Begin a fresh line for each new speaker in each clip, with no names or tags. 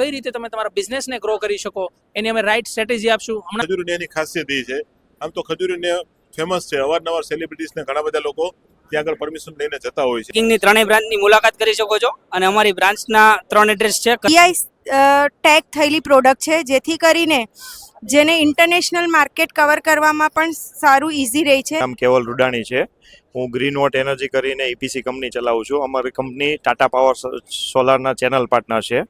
કઈ રીતે તમે તમારા બિઝનેસને ગ્રો કરી શકો? એની અમે રાઈટ સ્ટ્રેટેજી આપશું. હમણાં
ખજૂરીની ખાસિયત એ છે. આમ તો ખજૂરીને ફેમસ છે. અવારનવાર સેલિબ્રિટીઝને ઘણા બધા લોકો ત્યાં આગળ પરમિશન લઈને જતા હોય છે.
કિંગની ત્રણેય બ્રાન્ચની મુલાકાત કરી શકો છો અને અમારી બ્રાન્ચના ત્રણ એડ્રેસ છે.
જીઆઈ ટેગ થયેલી પ્રોડક્ટ છે જેથી કરીને જેને ઇન્ટરનેશનલ માર્કેટ કવર કરવામાં પણ સારું ઇઝી રહે છે.
નામ કેવલ રૂડાણી છે. હું ગ્રીન વોટ એનર્જી કરીને ઈપીસી કંપની ચલાવું છું. અમારી કંપની ટાટા પાવર સોલારના ચેનલ પાર્ટનર છે.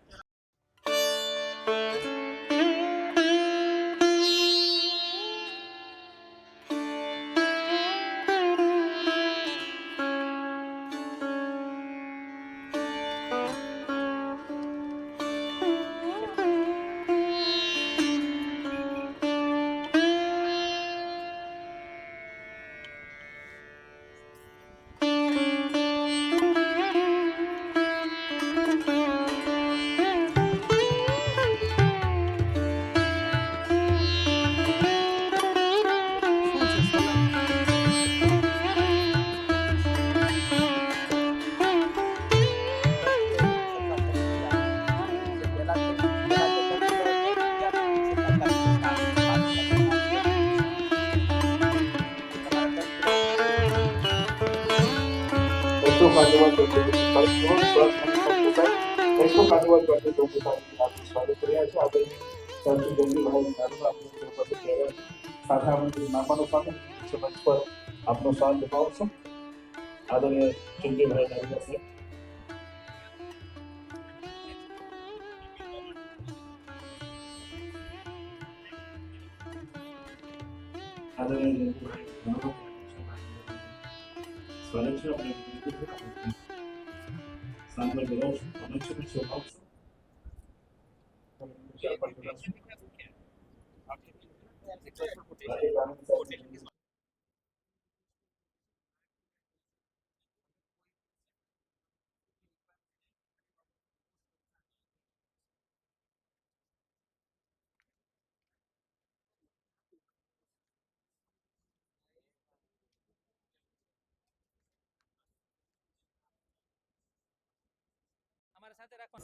આપનું સ્વાગત કર્યા છે આપણે સાચી જલ્દી ભાઈ સાથે સાથે આદરણીય છે આદરણીય નાનું સ્વાગત છે આપણે સાંભળ બોલાવું છું અમે છે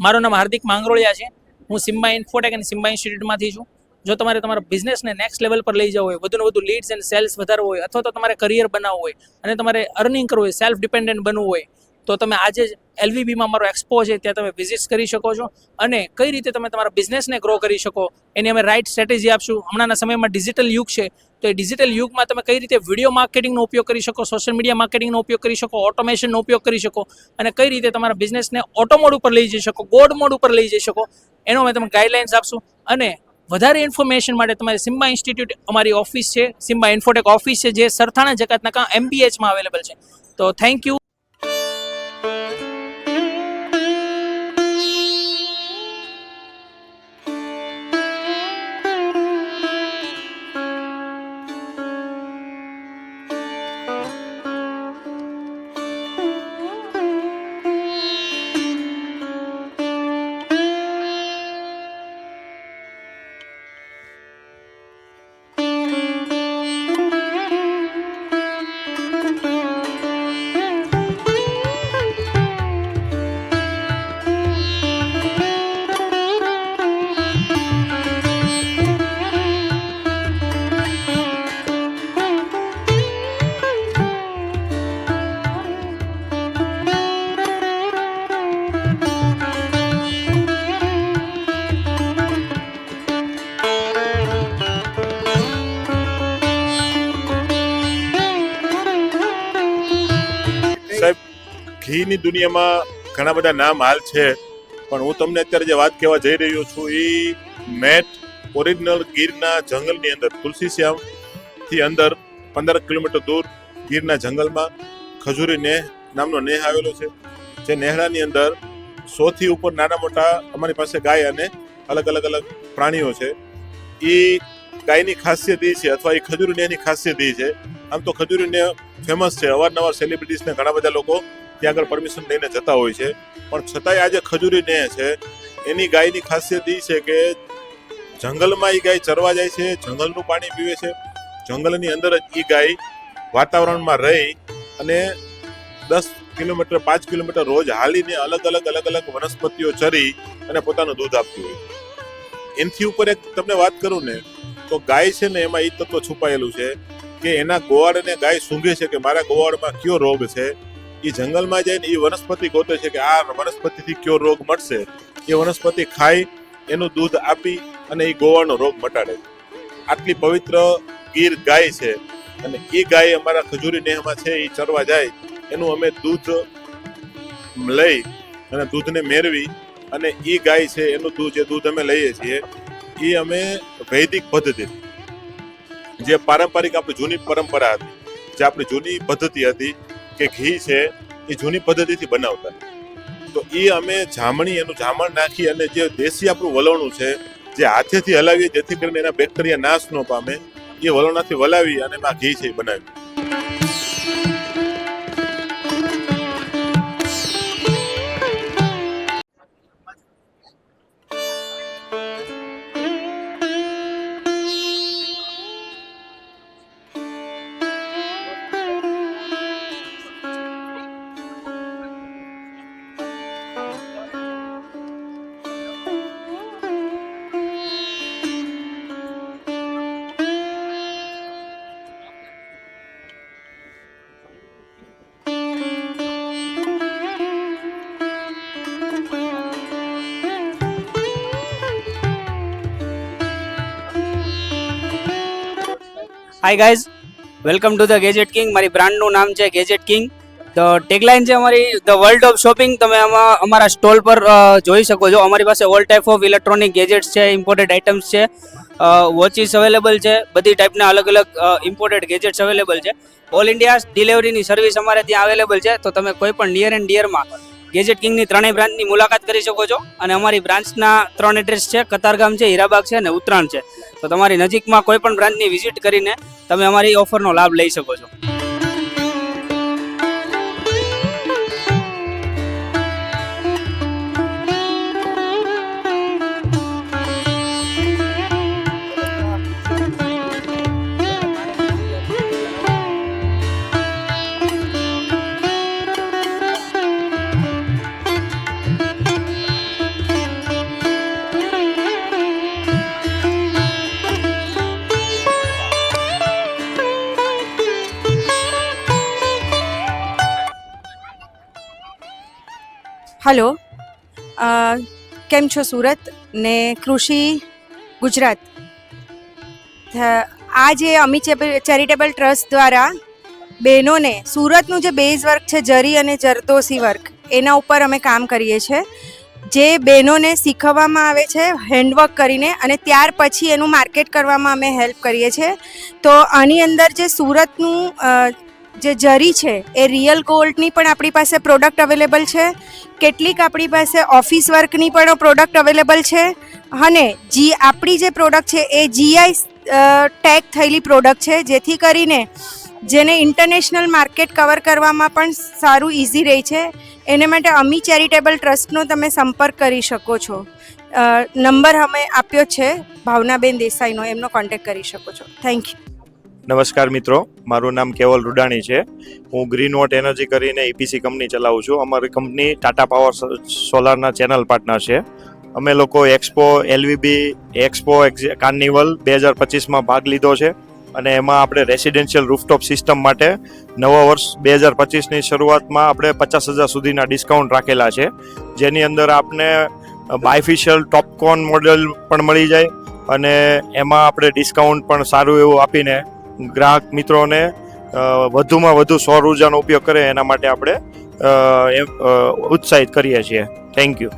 મારું નામ હાર્દિક માંગરોળિયા છે. હું સિમ્બા ઇન્ફોટેક અને સિમ્બા ઇન્સ્ટિટ્યૂટમાંથી છું. જો તમારે તમારા બિઝનેસને નેક્સ્ટ લેવલ પર લઈ જવો હોય, વધુને વધુ લીડ્સ એન્ડ સેલ્સ વધારવો હોય, અથવા તો તમારે કરિયર બનાવવું હોય, અને તમારે અર્નિંગ કરવું હોય સેલ્ફ ડિપેન્ડન્ટ બનવું હોય, તો તમે આજે એલવીબીમાં મારો એક્સપો છે, ત્યાં તમે વિઝિટ કરી શકો છો. અને કઈ રીતે તમે તમારા બિઝનેસને ગ્રો કરી શકો, એની અમે રાઈટ સ્ટ્રેટેજી આપશું. હમણાંના સમયમાં ડિજિટલ યુગ છે તો એ ડિજિટલ યુગમાં તમે કઈ રીતે વીડિયો માર્કેટિંગનો ઉપયોગ કરી શકો સોશિયલ મીડિયા માર્કેટિંગનો ઉપયોગ કરી શકો ઓટોમેશનનો ઉપયોગ કરી શકો અને કઈ રીતે તમારા બિઝનેસને ઓટો મોડ ઉપર લઈ જઈ શકો ગોડ મોડ ઉપર લઈ જઈ શકો, એનો અમે તમને ગાઈડલાઇન્સ આપશું. અને વધારે ઇન્ફોર્મેશન માટે તમારે સિમ્બા ઇન્સ્ટિટ્યૂટ અમારી ઓફિસ છે, સિમ્બા ઇન્ફોટેક ઓફિસ છે, જે સરથાણા જકાતના કાં એમબીએચમાં અવેલેબલ છે. તો થેન્ક યુ
ઘીની દુનિયામાં ઘણા બધા નામ હાલ છે, પણ હું તમને અત્યારે જે વાત કહેવા જઈ રહ્યો છું એ મેટ ઓરિજિનલ ગીરના જંગલની અંદર તુલસી શ્યામથી અંદર પંદર કિલોમીટર દૂર ગીરના જંગલમાં ખજૂરી નેહ નામનો નેહ આવેલો છે, જે નેહડાની અંદર સોથી ઉપર નાના મોટા અમારી પાસે ગાય અને અલગ અલગ અલગ પ્રાણીઓ છે. એ ગાયની ખાસિયત એ છે અથવા એ ખજૂરી નેહની ખાસિયત એ છે. આમ તો ખજૂરી નેહ ફેમસ છે, અવારનવાર સેલિબ્રિટીઝને ઘણા બધા લોકો ત્યાં આગળ પરમિશન લઈને જતા હોય છે. પણ છતાંય આજે ખજૂરી ને છે, એની ગાયની ખાસિયત એ છે કે જંગલમાં એ ગાય ચરવા જાય છે, જંગલનું પાણી પીવે છે. જંગલની અંદર જ એ ગાય વાતાવરણમાં રહી અને દસ કિલોમીટર, પાંચ કિલોમીટર રોજ હાલીને અલગ અલગ અલગ અલગ વનસ્પતિઓ ચરી અને પોતાનું દૂધ આપતી હોય એનથી ઉપર એક તમને વાત કરું ને, તો ગાય છે ને એમાં એ તત્વ છુપાયેલું છે કે એના ગોવાળને ગાય સૂંઘે છે કે મારા ગોવાળમાં કયો રોગ છે? એ જંગલમાં જઈને એ વનસ્પતિ ગોતે છે કે આ વનસ્પતિથી કયો રોગ મળશે? એ વનસ્પતિ ખાઈ એનું દૂધ આપી અને એ ગોવાનો રોગ મટાડે આટલી પવિત્ર ગીર ગાય છે અને એ ગાય અમારા ખજૂરી નેહમાં છે એ ચરવા જાય, એનું અમે દૂધ લઈ અને દૂધને મેળવી અને એ ગાય છે, એનું દૂધ જે દૂધ અમે લઈએ છીએ એ અમે વૈદિક પદ્ધતિ જે પારંપરિક આપણી જૂની પરંપરા હતી, જે આપણી જૂની પદ્ધતિ હતી કે ઘી છે એ જૂની પદ્ધતિથી બનાવતા. તો એ અમે જામણી એનું જામણ નાખી અને જે દેશી આપણું વલણું છે, જે હાથેથી હલાવીએ જેથી કરીને એના બેક્ટેરિયા નાશ ન પામે, એ વલણાથી વલાવી અને એમાં ઘી છે એ બનાવી
hi guys welcome to the gadget king મારી બ્રાન્ડનું નામ છે ગેજેટ કિંગ તો ટેગલાઇન છે અમારી ધ વર્લ્ડ ઓફ શોપિંગ તમે આમાં, અમારા સ્ટોલ પર જોઈ શકો છો. અમારી પાસે all type of electronic gadgets છે ઇમ્પોર્ટેડ આઇટમ્સ છે વોચિસ અવેલેબલ છે. બધી ટાઈપના અલગ અલગ ઇમ્પોર્ટેડ ગેજેટ્સ અવેલેબલ છે. ઓલ ઇન્ડિયા ડિલિવરીની સર્વિસ અમારે ત્યાં અવેલેબલ છે. તો તમે કોઈ પણ નિયર એન્ડ ડિયરમાં ગેજેટ કિંગની ત્રણેય બ્રાન્ચની મુલાકાત કરી શકો છો. અને અમારી બ્રાન્ચના ત્રણ એડ્રેસ છે, કતારગામ છે, હીરાબાગ છે અને ઉત્તરાયણ છે. તો તમારી નજીકમાં કોઈ પણ બ્રાન્ચની વિઝિટ કરીને તમે અમારી ઓફરનો લાભ લઈ શકો છો.
હલો. કેમ છો સુરત ને કૃષિ ગુજરાત? આ જે અમી ચેરિટેબલ ટ્રસ્ટ દ્વારા બહેનોને સુરતનું જે બેઝ વર્ક છે, જરી અને જરદોસી વર્ક, એના ઉપર અમે કામ કરીએ છીએ જે બહેનોને શીખવવામાં આવે છે હેન્ડવર્ક કરીને અને ત્યાર પછી એનું માર્કેટ કરવામાં અમે હેલ્પ કરીએ છીએ તો આની અંદર જે સુરતનું જે જરી છે, એ રિયલ ગોલ્ડની પણ આપણી પાસે પ્રોડક્ટ અવેલેબલ છે. કેટલીક આપણી પાસે ઓફિસ વર્કની પણ પ્રોડક્ટ અવેલેબલ છે. અને જી, આપણી જે પ્રોડક્ટ છે, એ જીઆઈ ટેગ થયેલી પ્રોડક્ટ છે, જેથી કરીને જેને ઇન્ટરનેશનલ માર્કેટ કવર કરવામાં પણ સારું ઇઝી રહે છે. એને માટે અમી ચેરિટેબલ ટ્રસ્ટનો તમે સંપર્ક કરી શકો છો. નંબર અમે આપ્યો છે, ભાવનાબેન દેસાઈનો, એમનો કોન્ટેક્ટ કરી શકો છો. થેન્ક યુ
નમસ્કાર મિત્રો, મારું નામ કેવલ રૂડાણી છે. હું ગ્રીન વોટ એનર્જી કરીને ઈપીસી કંપની ચલાવું છું. અમારી કંપની ટાટા પાવર સોલારના ચેનલ પાર્ટનર છે. અમે લોકો એક્સપો એલવીબી એક્સપો કાર્નિવલ બે હજાર પચીસમાં ભાગ લીધો છે અને એમાં આપણે રેસિડેન્શિયલ રૂફટોપ સિસ્ટમ માટે નવા વર્ષ બે હજાર પચીસની શરૂઆતમાં આપણે પચાસ હજાર સુધીના ડિસ્કાઉન્ટ રાખેલા છે. જેની અંદર આપને બાયફિશિયલ ટોપકોન મોડેલ પણ મળી જાય અને એમાં આપણે ડિસ્કાઉન્ટ પણ સારું એવું આપીને ગ્રાહક મિત્રોને વધુમાં વધુ સૌર ઉર્જાનો ઉપયોગ કરે એના માટે આપણે ઉત્સાહિત કરીએ છીએ. Thank you